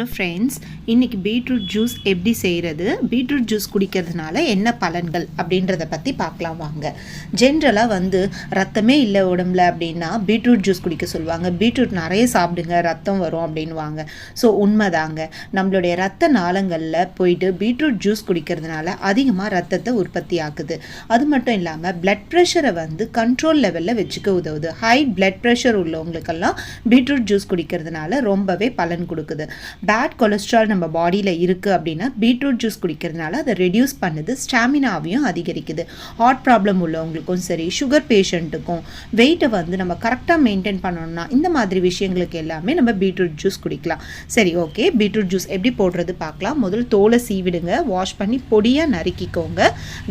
Hello friends இன்றைக்கி beetroot juice எப்படி செய்கிறது பீட்ரூட் ஜூஸ் குடிக்கிறதுனால என்ன பலன்கள் அப்படின்றத பற்றி பார்க்கலாம் வாங்க. ஜென்ரலாக வந்து ரத்தமே இல்லை உடம்புல அப்படின்னா பீட்ரூட் ஜூஸ் குடிக்க சொல்லுவாங்க. பீட்ரூட் நிறைய சாப்பிடுங்க ரத்தம் வரும் அப்படின்வாங்க ஸோ உண்மைதாங்க. நம்மளுடைய ரத்த நாளங்களில் போயிட்டு பீட்ரூட் ஜூஸ் குடிக்கிறதுனால அதிகமாக ரத்தத்தை உற்பத்தி ஆகுது. அது மட்டும் இல்லாமல் பிளட் ப்ரெஷரை வந்து கண்ட்ரோல் லெவலில் வச்சுக்க உதவுது. ஹை பிளட் ப்ரெஷர் உள்ளவங்களுக்கெல்லாம் பீட்ரூட் ஜூஸ் குடிக்கிறதுனால ரொம்பவே பலன் கொடுக்குது. பேட் கொலஸ்ட்ரால் நம்ம பாடியில் இருக்குது அப்படின்னா பீட்ரூட் ஜூஸ் குடிக்கிறதுனால அதை ரெடியூஸ் பண்ணுது ஸ்டாமினாவையும் அதிகரிக்குது. ஹார்ட் ப்ராப்ளம் உள்ளவங்களுக்கும் சரி சுகர் பேஷண்ட்டுக்கும் வெயிட்டை வந்து நம்ம கரெக்டாக மெயின்டைன் பண்ணணும்னா இந்த மாதிரி விஷயங்களுக்கு எல்லாமே நம்ம பீட்ரூட் ஜூஸ் குடிக்கலாம். சரி ஓகே பீட்ரூட் ஜூஸ் எப்படி போடுறது பார்க்கலாம். முதல் தோலை சீவிடுங்க வாஷ் பண்ணி பொடியாக நறுக்கிக்கோங்க.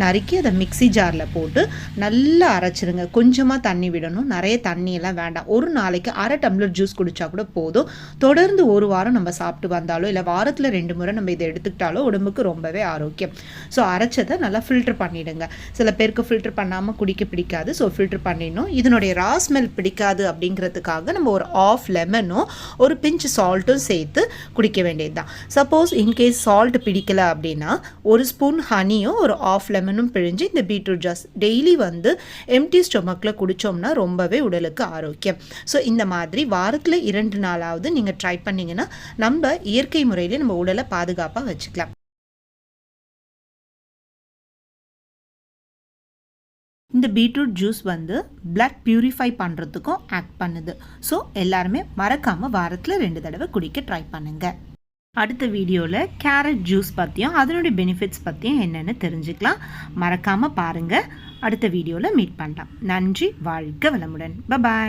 நறுக்கி அதை மிக்சி ஜாரில் போட்டு நல்லா அரைச்சிருங்க. கொஞ்சமாக தண்ணி விடணும். நிறைய தண்ணியெல்லாம் வேண்டாம். ஒரு நாளைக்கு அரை டம்ளர் ஜூஸ் குடித்தா கூட போதும். தொடர்ந்து ஒரு வாரம் நம்ம சாப்பிட்டு வந்தாலோ இல்லை வாரத்தில் ரெண்டு முறை நம்ம இதை எடுத்துக்கிட்டாலோ உடம்புக்கு ரொம்பவே ஆரோக்கியம். ஸோ அரைச்சதை நல்லா ஃபில்டர் பண்ணிவிடுங்க சில பேருக்கு ஃபில்டர் பண்ணாமல் குடிக்க பிடிக்காது. ஸோ ஃபில்டர் பண்ணிடணும். இதனுடைய ரா ஸ்மெல் பிடிக்காது அப்படிங்கிறதுக்காக நம்ம ஒரு ஆஃப் லெமனும் ஒரு பிஞ்ச் சால்ட்டும் சேர்த்து குடிக்க வேண்டியது தான் சப்போஸ் இன்கேஸ் சால்ட் பிடிக்கல அப்படின்னா ஒரு ஸ்பூன் ஹனியும் ஒரு ஆஃப் லெமனும் பிழிஞ்சு இந்த பீட்ரூட் ஜாஸ் டெய்லி வந்து எம்டி ஸ்டொமக்கில் குடித்தோம்னா ரொம்பவே உடலுக்கு ஆரோக்கியம். ஸோ இந்த மாதிரி வாரத்தில் இரண்டு நாளாவது நீங்கள் ட்ரை பண்ணிங்கன்னா நம்ம இயற்கை முறையில் நம்ம உடலை பாதுகாப்பாக வச்சுக்கலாம். இந்த பீட்ரூட் ஜூஸ் வந்து பிளட் பியூரிஃபை பண்ணுறதுக்கும் ஆக்ட் பண்ணுது. ஸோ எல்லாருமே மறக்காமல் வாரத்தில் ரெண்டு தடவை குடிக்க ட்ரை பண்ணுங்கள் அடுத்த வீடியோவில் கேரட் ஜூஸ் பற்றியும் அதனுடைய பெனிஃபிட்ஸ் பற்றியும் என்னென்னு தெரிஞ்சுக்கலாம். மறக்காமல் பாருங்கள் அடுத்த வீடியோவில் மீட் பண்ணலாம் நன்றி வாழ்க வளமுடன். பபாய்